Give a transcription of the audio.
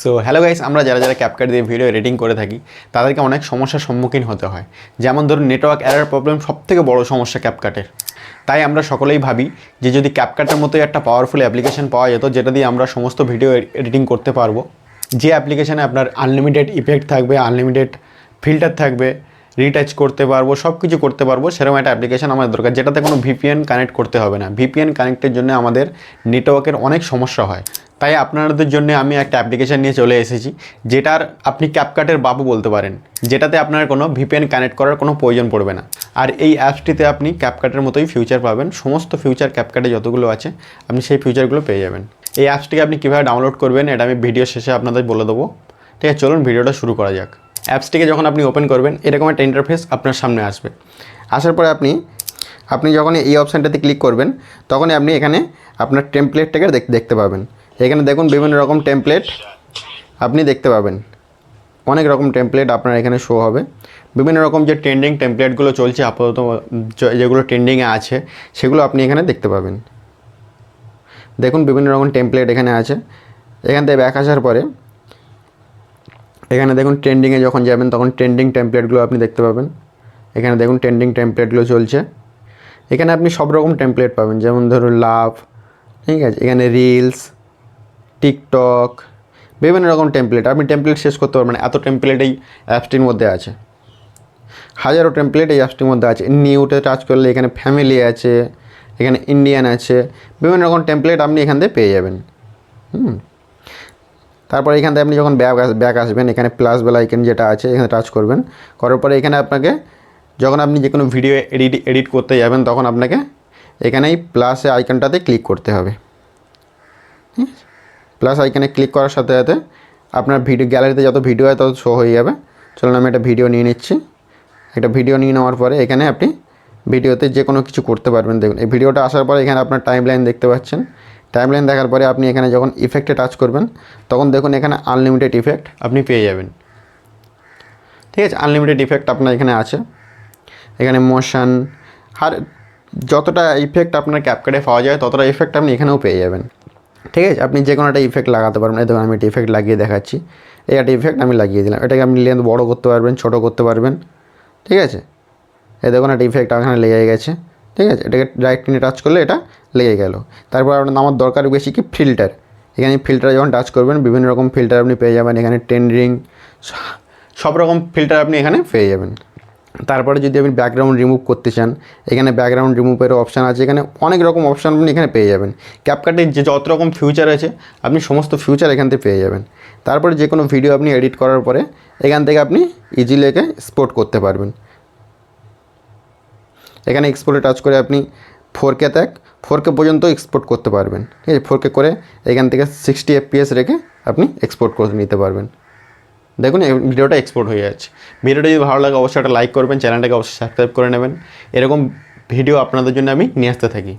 So hello guys আমরা যারা যারা ক্যাপকাট দিয়ে ভিডিও এডিটিং করে থাকি, তাদেরকে অনেক সমস্যার সম্মুখীন হতে হয়। যেমন ধরুন নেটওয়ার্ক এরার প্রবলেম সবথেকে বড় সমস্যা ক্যাপকাটের তাই আমরা সকলেই ভাবি যে যদি ক্যাপকাটের মতোই একটা পাওয়ারফুল অ্যাপ্লিকেশন পাওয়া যেত, যেটা দিয়ে আমরা সমস্ত ভিডিও এডিটিং করতে পারব, যে অ্যাপ্লিকেশানে আপনার আনলিমিটেড ইফেক্ট থাকবে আনলিমিটেড ফিল্টার থাকবে রিটাচ করতে পারব সব কিছু করতে পারব, সেরকম একটা অ্যাপ্লিকেশন আমাদের দরকার, যেটাতে কোনো ভিপিএন কানেক্ট করতে হবে না। ভিপিএন কানেক্টের জন্য আমাদের নেটওয়ার্কের অনেক সমস্যা হয়। তাই আপনাদের জন্য আমি একটা অ্যাপ্লিকেশন নিয়ে চলে এসেছি, যেটার আপনি ক্যাপকাটের বাবু বলতে পারেন, যেটাতে আপনার কোনো ভিপিএন কানেক্ট করার কোনো প্রয়োজন পড়বে না। আর এই অ্যাপসটিতে আপনি ক্যাপকাটের মতোই ফিউচার পাবেন, সমস্ত ফিউচার ক্যাপকাটে যতগুলো আছে, আপনি সেই ফিউচারগুলো পেয়ে যাবেন। এই অ্যাপসটিকে আপনি কীভাবে ডাউনলোড করবেন, এটা আমি ভিডিও শেষে আপনাদের বলে দেবো। ঠিক আছে, চলুন ভিডিওটা শুরু করা যাক। অ্যাপসটিকে যখন আপনি ওপেন করবেন, এরকম একটা ইন্টারফেস আপনার সামনে আসবে। আসার পরে আপনি আপনি যখন এই অপশানটাতে ক্লিক করবেন, তখনই আপনি এখানে আপনার টেমপ্লেটটাকে দেখ- দেখতে পাবেন। এখানে দেখুন বিভিন্ন রকম টেমপ্লেট আপনি দেখতে পাবেন। অনেক রকম টেমপ্লেট আপনার এখানে শো হবে। বিভিন্ন রকম যে ট্রেন্ডিং টেমপ্লেটগুলো চলছে, আপাতত যেগুলো ট্রেন্ডিংয়ে আছে, সেগুলো আপনি এখানে দেখতে পাবেন। দেখুন বিভিন্ন রকম টেমপ্লেট এখানে আছে। এখান থেকে ব্যাক আসার পরে এখানে দেখুন ট্রেন্ডিংয়ে যখন যাবেন, তখন ট্রেন্ডিং টেমপ্লেটগুলো আপনি দেখতে পাবেন। এখানে দেখুন ট্রেন্ডিং টেমপ্লেটগুলো চলছে। এখানে আপনি সব রকম টেমপ্লেট পাবেন, যেমন ধরুন লাভ, ঠিক আছে? এখানে রিলস টিকটক বিভিন্ন রকম টেমপ্লেট আপনি টেমপ্লেট শেষ করতে পারবেন এত টেমপ্লেট এই অ্যাপসটির মধ্যে আছে। হাজারো টেমপ্লেট এই অ্যাপসটির মধ্যে আছে। নিউতে টাচ করলে এখানে ফ্যামিলি আছে, এখানে ইন্ডিয়ান আছে, বিভিন্ন রকম টেমপ্লেট আপনি এখান থেকে পেয়ে যাবেন। হুম। তারপরে এখান থেকে আপনি যখন ব্যাক ব্যাক আসবেন, এখানে প্লাস বেল আইকন যেটা আছে, এখানে টাচ করবেন। করার পরে এখানে আপনাকে যখন আপনি যে কোনো ভিডিও এডিট এডিট করতে যাবেন, তখন আপনাকে এখানে এই প্লাস আইকনটাতে ক্লিক করতে হবে। প্লাস আইকনে ক্লিক করার সাথে সাথে আপনার ভিডিও গ্যালারিতে যত ভিডিও হয় তত শো হয়ে যাবে। চলুন আমি একটা ভিডিও নিয়ে নিচ্ছি। একটা ভিডিও নিয়ে নেওয়ার পরে এখানে আপনি ভিডিওতে যে কোনো কিছু করতে পারবেন। দেখুন, এই ভিডিওটা আসার পরে এখানে আপনার টাইম লাইন দেখতে পাচ্ছেন। টাইম লাইন দেখার পরে আপনি এখানে যখন ইফেক্টে টাচ করবেন, তখন দেখুন এখানে আনলিমিটেড ইফেক্ট আপনি পেয়ে যাবেন। ঠিক আছে? আনলিমিটেড ইফেক্ট আপনার এখানে আছে। এখানে মোশন আর যতটা ইফেক্ট আপনার ক্যাপকাটে পাওয়া যায়, ততটা ইফেক্ট আপনি এখানেও পেয়ে যাবেন। ঠিক আছে? আপনি যে কোনো একটা ইফেক্ট লাগাতে পারবেন। দেখুন, আমি একটা ইফেক্ট লাগিয়ে দেখাচ্ছি। এই একটা ইফেক্ট আমি লাগিয়ে দিলাম। এটাকে আপনি লেন্থ বড় করতে পারবেন, ছোট করতে পারবেন। ঠিক আছে? এই দেখুন, একটা ইফেক্ট এখানে লেগে গেছে। ঠিক আছে? এটাকে রাইট টিনে টাচ করলে এটা লেগে গেল। তারপর আপনার আমার দরকার বেশি কি ফিল্টার এখানে ফিল্টার যখন টাচ করবেন, বিভিন্ন রকম ফিল্টার আপনি পেয়ে যাবেন। এখানে টেন্ডারিং সব রকম ফিল্টার আপনি এখানে পেয়ে যাবেন। তারপরে যদি আপনি ব্যাকগ্রাউন্ড রিমুভ করতে চান, এখানে ব্যাকগ্রাউন্ড রিমুভেরও অপশান আছে। এখানে অনেক রকম অপশান আপনি এখানে পেয়ে যাবেন। ক্যাপকাটের যে যত রকম ফিউচার আছে, আপনি সমস্ত ফিউচার এখান থেকে পেয়ে যাবেন। তারপরে যে কোনো ভিডিও আপনি এডিট করার পরে, এখান থেকে আপনি ইজিলি একে এক্সপোর্ট করতে পারবেন। এখানে এক্সপোর্টে টাচ করে আপনি ফোর কে ত্যাগ ফোর কে পর্যন্ত এক্সপোর্ট করতে পারবেন। ঠিক আছে ফোর কে করে এখান থেকে সিক্সটি এফপিএস রেখে আপনি এক্সপোর্ট করে নিতে পারবেন। দেখুন ভিডিওটা এক্সপোর্ট হয়ে যাচ্ছে। ভিডিওটা যদি ভালো লাগে, অবশ্যই একটা লাইক করবেন চ্যানেলটাকে অবশ্যই সাবস্ক্রাইব করে নেবেন। এরকম ভিডিও আপনাদের জন্য আমি নিয়ে আসতে থাকি।